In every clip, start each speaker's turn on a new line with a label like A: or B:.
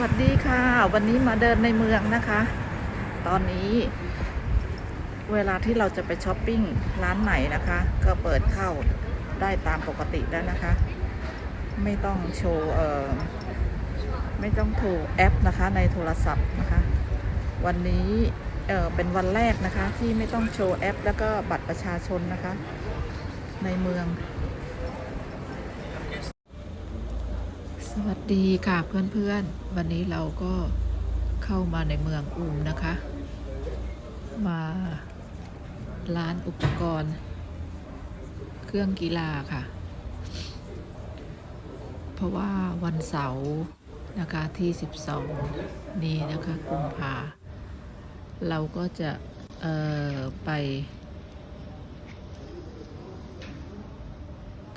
A: วัสดีค่ะ วันนี้มาเดินในเมืองนะคะ ตอนนี้ เวลาที่เราจะไปช้อปปิ้งร้านไหนนะคะ ก็เปิดเข้าได้ตามปกติแล้วนะคะ ไม่ต้องโชว์เอ่อไม่ต้องโทรแอปนะคะในโทรศัพท์นะคะ วันนี้เออเป็นวันแรกนะคะที่ไม่ต้องโชว์แอป แล้วก็บัตรประชาชนนะคะ ในเมือง สวัสดีค่ะเพื่อนๆ วันนี้เราก็เข้ามาในเมืองอูมนะคะ มาร้านอุปกรณ์ เครื่องกีฬาค่ะ เพราะว่าวันเสาร์นะคะที่ 12 นี้นะคะกุมภาเราก็จะเอ่อไป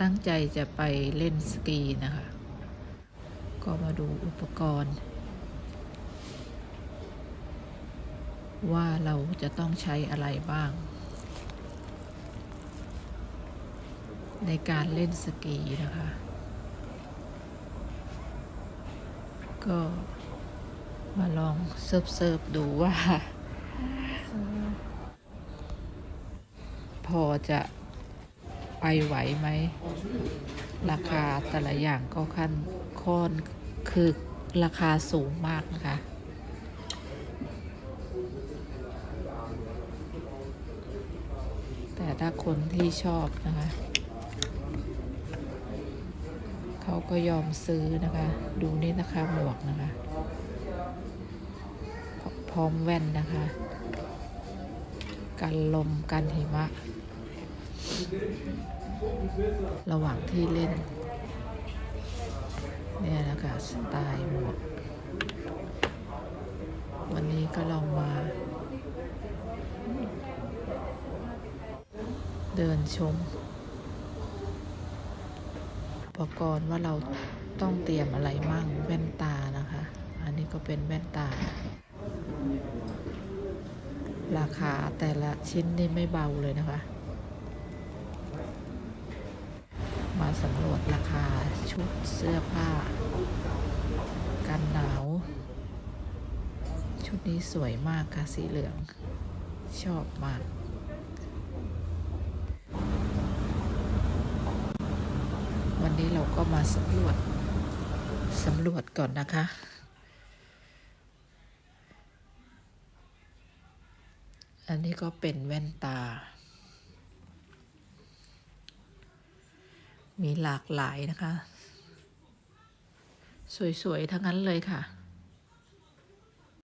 A: ตั้งใจจะไปเล่นสกีนะคะ ก็มาดูอุปกรณ์ ว่าเราจะต้องใช้อะไรบ้าง ในการเล่นสกีนะคะ ก็มาลองเซิร์ฟเซิร์ฟดูว่า พอจะไปไหวไหม ราคาแต่ละอย่างก็ขั้นค่อน คือราคาสูงมากนะคะ แต่ถ้าคนที่ชอบนะคะ เขาก็ยอมซื้อนะคะ ดูนี่นะคะหมวกนะคะพพร้อมแว่นนะคะ กันลมกันหิมะ ระหว่างที่เล่น เนี่ยนะคะสไตล์หมวกวันนี้ก็ลองมา เดินชมอุปกรณ์ว่าเราต้องเตรียมอะไรมั่งแว่นตานะคะ อันนี้ก็เป็นแว่นตา ราคาแต่ละชิ้นนี่ไม่เบาเลยนะคะ มาสำรวจราคาชุดเสื้อผ้า กันหนาว ชุดนี้สวยมากค่ะสีเหลือง ชอบมากวันนี้เราก็มาสำรวจ สำรวจก่อนนะคะ อันนี้ก็เป็นแว่นตา มีหลากหลายนะคะ สวย ๆ ทั้งนั้นเลยค่ะ